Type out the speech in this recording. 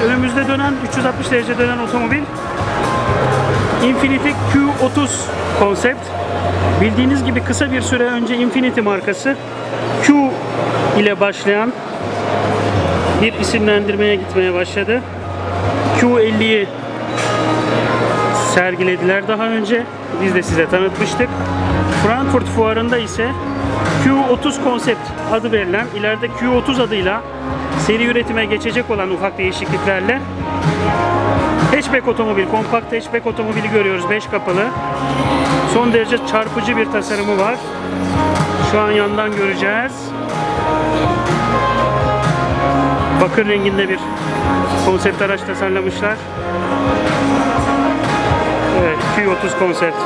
önümüzde dönen 360 derece dönen otomobil Infiniti Q30 konsept. Bildiğiniz gibi kısa bir süre önce Infiniti markası Q ile başlayan bir isimlendirmeye gitmeye başladı. Q50'yi sergilediler daha önce. Biz de size tanıtmıştık. Frankfurt fuarında ise Q30 konsept adı verilen ileride Q30 adıyla seri üretime geçecek olan ufak değişikliklerle hatchback otomobil, kompakt hatchback otomobili görüyoruz 5 kapılı. Son derece çarpıcı bir tasarımı var. Şu an yandan göreceğiz. Bakır renginde bir konsept araç tasarlamışlar. Evet, Q30 konsept.